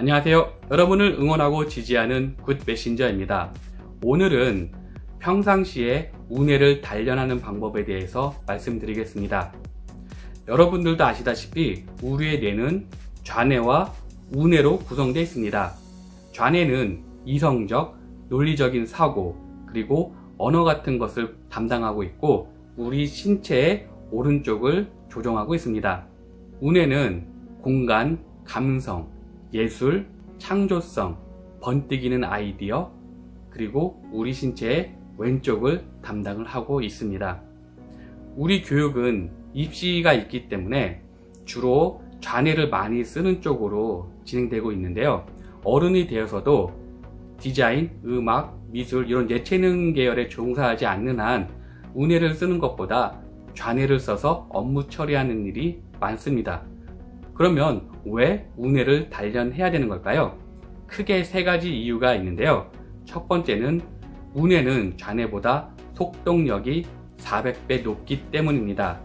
안녕하세요. 여러분을 응원하고 지지하는 굿 메신저입니다. 오늘은 평상시에 운해를 단련하는 방법에 대해서 말씀드리겠습니다. 여러분들도 아시다시피 우리의 뇌는 좌뇌와 우뇌로 구성되어 있습니다. 좌뇌는 이성적, 논리적인 사고, 그리고 언어 같은 것을 담당하고 있고 우리 신체의 오른쪽을 조종하고 있습니다. 우뇌는 공간, 감성, 예술, 창조성, 번뜩이는 아이디어, 그리고 우리 신체의 왼쪽을 담당을 하고 있습니다. 우리 교육은 입시가 있기 때문에 주로 좌뇌를 많이 쓰는 쪽으로 진행되고 있는데요. 어른이 되어서도 디자인, 음악, 미술 이런 예체능 계열에 종사하지 않는 한 우뇌를 쓰는 것보다 좌뇌를 써서 업무 처리하는 일이 많습니다. 그러면 왜 우뇌를 단련해야 되는 걸까요? 크게 세 가지 이유가 있는데요. 첫 번째는 우뇌는 좌뇌보다 속독력이 400배 높기 때문입니다.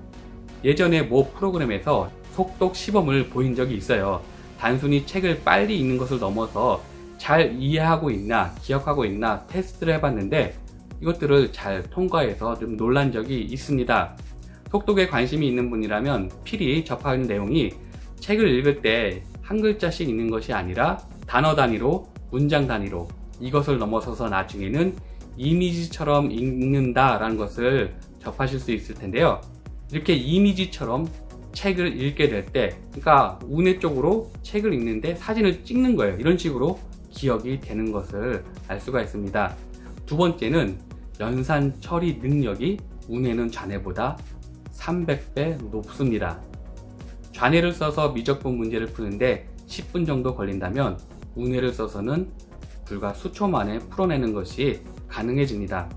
예전에 모 프로그램에서 속독 시범을 보인 적이 있어요. 단순히 책을 빨리 읽는 것을 넘어서 잘 이해하고 있나, 기억하고 있나 테스트를 해봤는데 이것들을 잘 통과해서 좀 놀란 적이 있습니다. 속독에 관심이 있는 분이라면 필히 접하는 내용이 책을 읽을 때 한 글자씩 읽는 것이 아니라 단어 단위로, 문장 단위로 이것을 넘어서서 나중에는 이미지처럼 읽는다라는 것을 접하실 수 있을 텐데요. 이렇게 이미지처럼 책을 읽게 될 때, 그러니까 운의 쪽으로 책을 읽는데 사진을 찍는 거예요. 이런 식으로 기억이 되는 것을 알 수가 있습니다. 두 번째는 연산 처리 능력이 운에는 좌뇌보다 300배 높습니다. 좌뇌를 써서 미적분 문제를 푸는데 10분 정도 걸린다면 운뇌를 써서는 불과 수초 만에 풀어내는 것이 가능해집니다.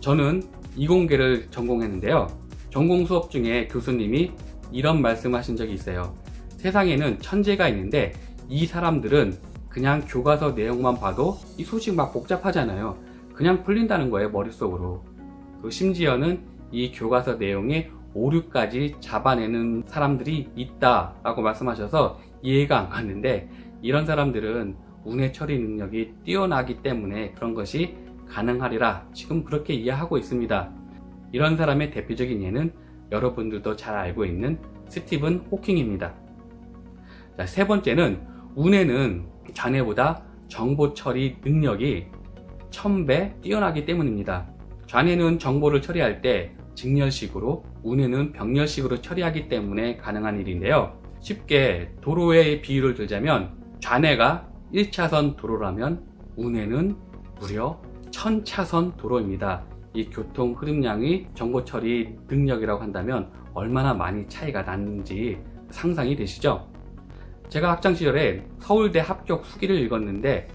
저는 이공계를 전공했는데요. 전공 수업 중에 교수님이 이런 말씀 하신 적이 있어요. 세상에는 천재가 있는데 이 사람들은 그냥 교과서 내용만 봐도 이 소식 막 복잡하잖아요. 그냥 풀린다는 거예요, 머릿속으로. 그리고 심지어는 이 교과서 내용의 오류까지 잡아내는 사람들이 있다라고 말씀하셔서 이해가 안 갔는데 이런 사람들은 운의 처리 능력이 뛰어나기 때문에 그런 것이 가능하리라 지금 그렇게 이해하고 있습니다. 이런 사람의 대표적인 예는 여러분들도 잘 알고 있는 스티븐 호킹입니다. 자, 세 번째는 운에는 좌뇌보다 정보 처리 능력이 1000배 뛰어나기 때문입니다. 좌뇌는 정보를 처리할 때 직렬식으로, 운에는 병렬식으로 처리하기 때문에 가능한 일인데요. 쉽게 도로의 비유를 들자면 좌뇌가 1차선 도로라면 운에는 무려 1000차선 도로입니다. 이 교통 흐름량이 정보 처리 능력이라고 한다면 얼마나 많이 차이가 나는지 상상이 되시죠? 제가 학창 시절에 서울대 합격 후기를 읽었는데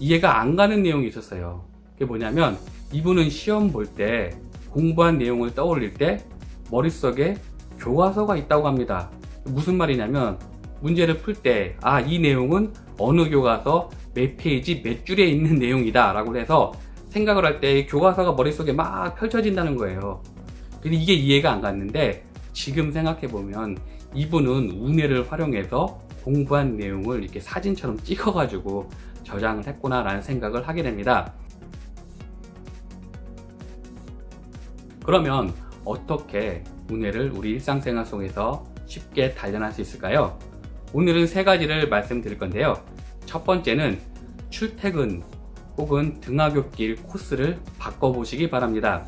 이해가 안 가는 내용이 있었어요. 그게 뭐냐면 이분은 시험 볼때 공부한 내용을 떠올릴 때 머릿속에 교과서가 있다고 합니다. 무슨 말이냐면 문제를 풀 때 아 이 내용은 어느 교과서 몇 페이지 몇 줄에 있는 내용이다 라고 해서 생각을 할 때 교과서가 머릿속에 막 펼쳐진다는 거예요. 근데 이게 이해가 안 갔는데 지금 생각해 보면 이분은 운해를 활용해서 공부한 내용을 이렇게 사진처럼 찍어가지고 저장을 했구나라는 생각을 하게 됩니다. 그러면 어떻게 운해를 우리 일상생활 속에서 쉽게 단련할 수 있을까요? 오늘은 세 가지를 말씀드릴 건데요. 첫 번째는 출퇴근 혹은 등하굣길 코스를 바꿔보시기 바랍니다.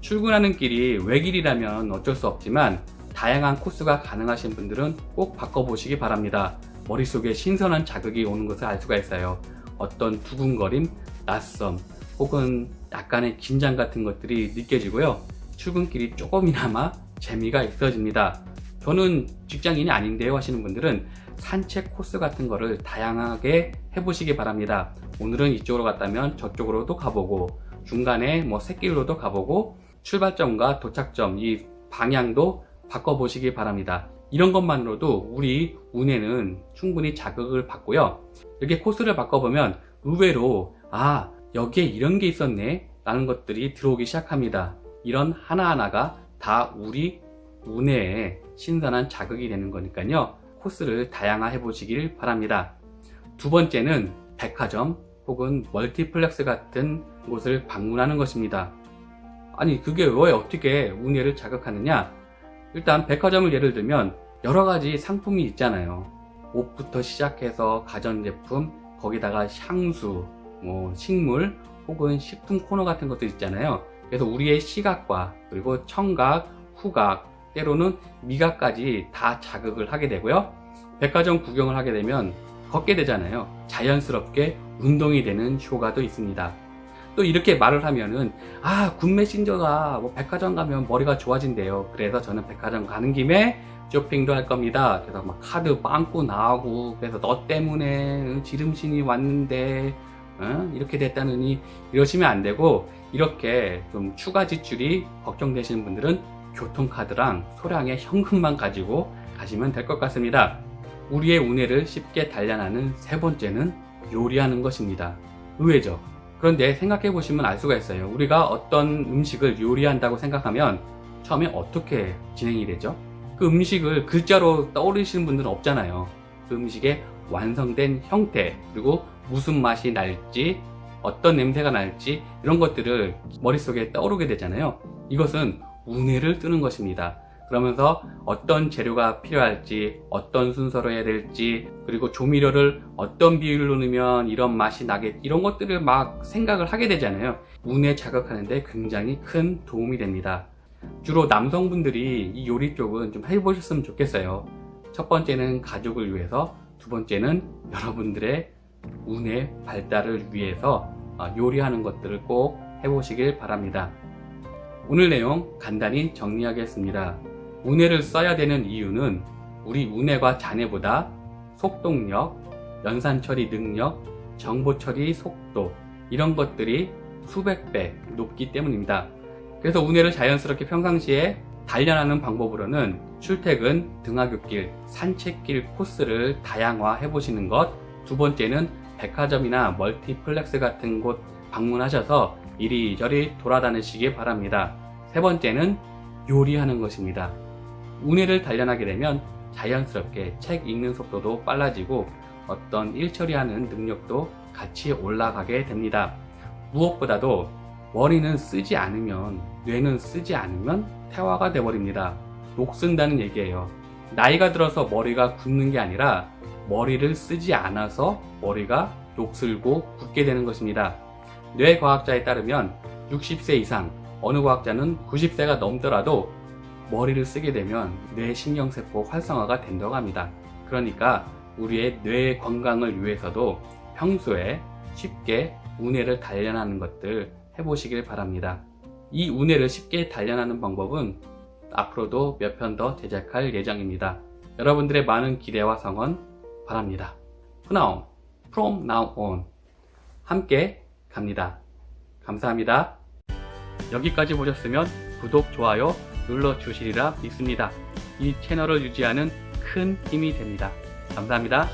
출근하는 길이 외길이라면 어쩔 수 없지만 다양한 코스가 가능하신 분들은 꼭 바꿔보시기 바랍니다. 머릿속에 신선한 자극이 오는 것을 알 수가 있어요. 어떤 두근거림, 낯섦, 혹은 약간의 긴장 같은 것들이 느껴지고요. 출근길이 조금이나마 재미가 있어집니다. 저는 직장인이 아닌데요 하시는 분들은 산책 코스 같은 거를 다양하게 해보시기 바랍니다. 오늘은 이쪽으로 갔다면 저쪽으로도 가보고 중간에 뭐 새길로도 가보고 출발점과 도착점 이 방향도 바꿔보시기 바랍니다. 이런 것만으로도 우리 운에는 충분히 자극을 받고요. 이렇게 코스를 바꿔보면 의외로 아 여기에 이런 게 있었네 라는 것들이 들어오기 시작합니다. 이런 하나하나가 다 우리 운해에 신선한 자극이 되는 거니까요. 코스를 다양화해 보시길 바랍니다. 두 번째는 백화점 혹은 멀티플렉스 같은 곳을 방문하는 것입니다. 아니, 그게 왜 어떻게 운해를 자극하느냐? 일단 백화점을 예를 들면 여러 가지 상품이 있잖아요. 옷부터 시작해서 가전제품, 거기다가 향수, 뭐 식물 혹은 식품 코너 같은 것도 있잖아요. 그래서 우리의 시각과 그리고 청각, 후각, 때로는 미각까지 다 자극을 하게 되고요. 백화점 구경을 하게 되면 걷게 되잖아요. 자연스럽게 운동이 되는 효과도 있습니다. 또 이렇게 말을 하면은 아, 군 메신저가 뭐 백화점 가면 머리가 좋아진대요. 그래서 저는 백화점 가는 김에 쇼핑도 할 겁니다. 그래서 막 카드 빵꾸 나오고 그래서 너 때문에 지름신이 왔는데 어? 이렇게 됐다느니 이러시면 안 되고 이렇게 좀 추가 지출이 걱정되시는 분들은 교통카드랑 소량의 현금만 가지고 가시면 될 것 같습니다. 우리의 운해를 쉽게 단련하는 세 번째는 요리하는 것입니다. 의외죠. 그런데 생각해 보시면 알 수가 있어요. 우리가 어떤 음식을 요리한다고 생각하면 처음에 어떻게 진행이 되죠? 그 음식을 글자로 떠오르시는 분들은 없잖아요. 그 음식의 완성된 형태, 그리고 무슨 맛이 날지, 어떤 냄새가 날지, 이런 것들을 머릿속에 떠오르게 되잖아요. 이것은 운해를 뜨는 것입니다. 그러면서 어떤 재료가 필요할지, 어떤 순서로 해야 될지, 그리고 조미료를 어떤 비율로 넣으면 이런 맛이 나겠, 이런 것들을 막 생각을 하게 되잖아요. 운에 자극하는데 굉장히 큰 도움이 됩니다. 주로 남성분들이 이 요리 쪽은 좀 해보셨으면 좋겠어요. 첫 번째는 가족을 위해서, 두 번째는 여러분들의 운의 발달을 위해서 어, 요리하는 것들을 꼭 해보시길 바랍니다. 오늘 내용 간단히 정리하겠습니다. 운해를 써야 되는 이유는 우리 운해과 잔해보다 속독력, 연산 처리 능력, 정보 처리 속도 이런 것들이 수백 배 높기 때문입니다. 그래서 운해를 자연스럽게 평상시에 단련하는 방법으로는 출퇴근, 등하굣길, 산책길 코스를 다양화해 보시는 것. 두 번째는 백화점이나 멀티플렉스 같은 곳 방문하셔서 이리저리 돌아다니시기 바랍니다. 세 번째는 요리하는 것입니다. 운해를 단련하게 되면 자연스럽게 책 읽는 속도도 빨라지고 어떤 일 처리하는 능력도 같이 올라가게 됩니다. 무엇보다도 머리는 쓰지 않으면, 뇌는 쓰지 않으면 태화가 돼버립니다. 녹 쓴다는 얘기예요. 나이가 들어서 머리가 굳는 게 아니라 머리를 쓰지 않아서 머리가 녹슬고 굳게 되는 것입니다. 뇌 과학자에 따르면 60세 이상, 어느 과학자는 90세가 넘더라도 머리를 쓰게 되면 뇌 신경세포 활성화가 된다고 합니다. 그러니까 우리의 뇌 건강을 위해서도 평소에 쉽게 운해를 단련하는 것들 해보시길 바랍니다. 이 운해를 쉽게 단련하는 방법은 앞으로도 몇 편 더 제작할 예정입니다. 여러분들의 많은 기대와 성원 바랍니다. 프나움, from now on. 함께 갑니다. 감사합니다. 여기까지 보셨으면 구독, 좋아요 눌러주시리라 믿습니다. 이 채널을 유지하는 큰 힘이 됩니다. 감사합니다.